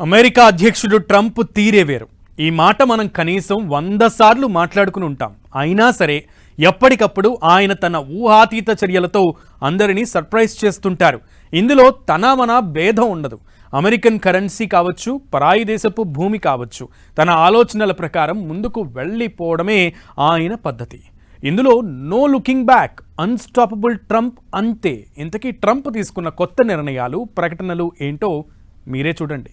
America అధ్యక్షుడు Trump తీరే వేరు. ఈ మాట మనం కనీసం వంద సార్లు మాట్లాడుకుని ఉంటాం. అయినా సరే ఎప్పటికప్పుడు ఆయన తన ఊహాతీత చర్యలతో అందరినీ సర్ప్రైజ్ చేస్తుంటారు. ఇందులో తన మన భేదం ఉండదు. అమెరికన్ కరెన్సీ కావచ్చు పరాయి దేశపు భూమి కావచ్చు తన ఆలోచనల ప్రకారం ముందుకు వెళ్ళిపోవడమే ఆయన పద్ధతి. ఇందులో no looking back unstoppable Trump అంతే. ఇంతకీ ట్రంప్ తీసుకున్న కొత్త నిర్ణయాలు ప్రకటనలు ఏంటో మీరే చూడండి.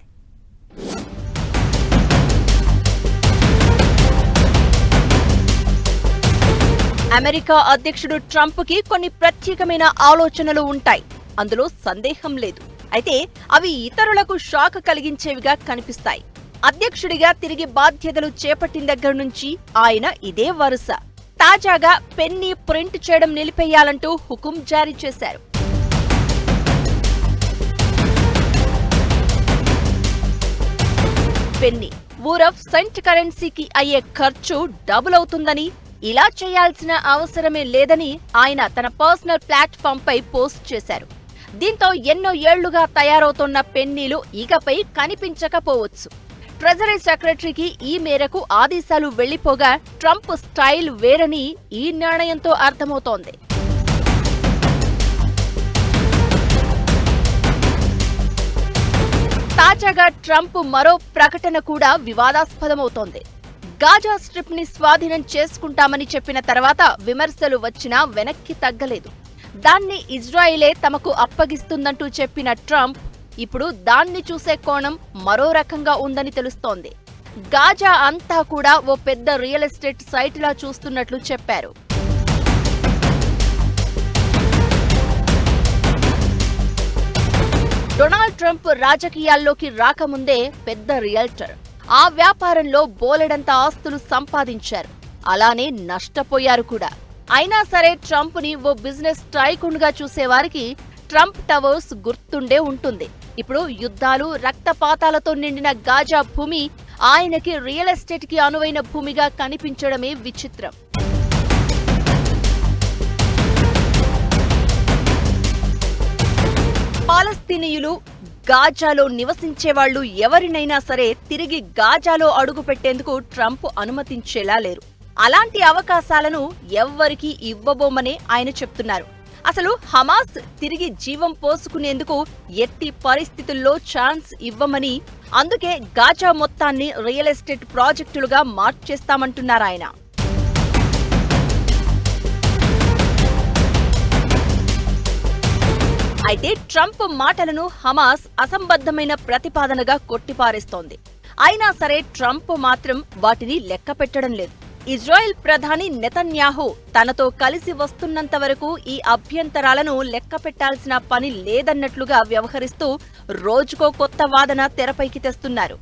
అమెరికా అధ్యక్షుడు ట్రంప్కి కొన్ని ప్రత్యేకమైన ఆలోచనలు ఉంటాయి. అందులో సందేహం లేదు. అయితే అవి ఇతరులకు షాక్ కలిగించేవిగా కనిపిస్తాయి. అధ్యక్షుడిగా తిరిగి బాధ్యతలు చేపట్టిన దగ్గర నుంచి ఆయన ఇదే వరుస. తాజాగా పెన్ని ప్రింట్ చేయడం నిలిపేయాలంటూ హుకుం జారీ చేశారు. పెన్ని ఊరఫ్ సెంట్ కరెన్సీకి అయ్యే ఖర్చు డబుల్ అవుతుందని ఇలా చేయాల్సిన అవసరమే లేదని ఆయన తన పర్సనల్ ప్లాట్ఫామ్ పై పోస్ట్ చేశారు. దీంతో ఎన్నో ఏళ్ళుగా తయారవుతున్న పెన్నీలు ఇకపై కనిపించకపోవచ్చు. ట్రెజరీ సెక్రటరీకి ఈ మేరకు ఆదేశాలు వెళ్ళిపోగా ట్రంప్ స్టైల్ వేరని ఈ నిర్ణయంతో అర్థమవుతోంది. తాజాగా ట్రంప్ మరో ప్రకటన కూడా వివాదాస్పదమవుతోంది. గాజా స్ట్రిప్ని స్వాధీనం చేసుకుంటామని చెప్పిన తర్వాత విమర్శలు వచ్చినా వెనక్కి తగ్గలేదు. దాన్ని ఇజ్రాయిలే తమకు అప్పగిస్తుందంటూ చెప్పిన ట్రంప్ ఇప్పుడు దాన్ని చూసే కోణం మరో రకంగా ఉందని తెలుస్తోంది. గాజా అంతా కూడా ఓ పెద్ద రియల్ ఎస్టేట్ సైట్లా చూస్తున్నట్లు చెప్పారు. డొనాల్డ్ ట్రంప్ రాజకీయాల్లోకి రాకముందే పెద్ద రియల్టర్ ఆ వ్యాపారంలో బోలెడంత ఆస్తులు సంపాదించారు. అలానే నష్టపోయారు కూడా. అయినా సరే ట్రంప్ని ఓ బిజినెస్ టైకూన్ చూసేవారికి ట్రంప్ టవర్స్ గుర్తుండే ఉంటుంది. ఇప్పుడు యుద్ధాలు రక్తపాతాలతో నిండిన గాజా భూమి ఆయనకి రియల్ ఎస్టేట్కి అనువైన భూమిగా కనిపించడమే విచిత్రం. పాలస్తీనియులు గాజాలో నివసించే వాళ్ళు ఎవరినైనా సరే తిరిగి గాజాలో అడుగుపెట్టేందుకు ట్రంప్ అనుమతించేలా లేరు. అలాంటి అవకాశాలను ఎవ్వరికీ ఇవ్వబోమనే ఆయన చెప్తున్నారు. అసలు హమాస్ తిరిగి జీవం పోసుకునేందుకు ఎట్టి పరిస్థితుల్లో ఛాన్స్ ఇవ్వమని అందుకే గాజా మొత్తాన్ని రియల్ ఎస్టేట్ ప్రాజెక్టులుగా మార్చేస్తామంటున్నారాయన అయితే ట్రంప్ మాటలను హమాస్ అసంబద్ధమైన ప్రతిపాదనగా కొట్టిపారేస్తోంది. అయినా సరే ట్రంప్ మాత్రం వాటిని లెక్క పెట్టడం లేదు. ఇజ్రాయెల్ ప్రధాని నెతన్యాహు తనతో కలిసి వస్తున్నంత వరకు ఈ అభ్యంతరాలను లెక్క పెట్టాల్సిన పని లేదన్నట్లుగా వ్యవహరిస్తూ రోజుకో కొత్త వాదన తెరపైకి తెస్తున్నారు.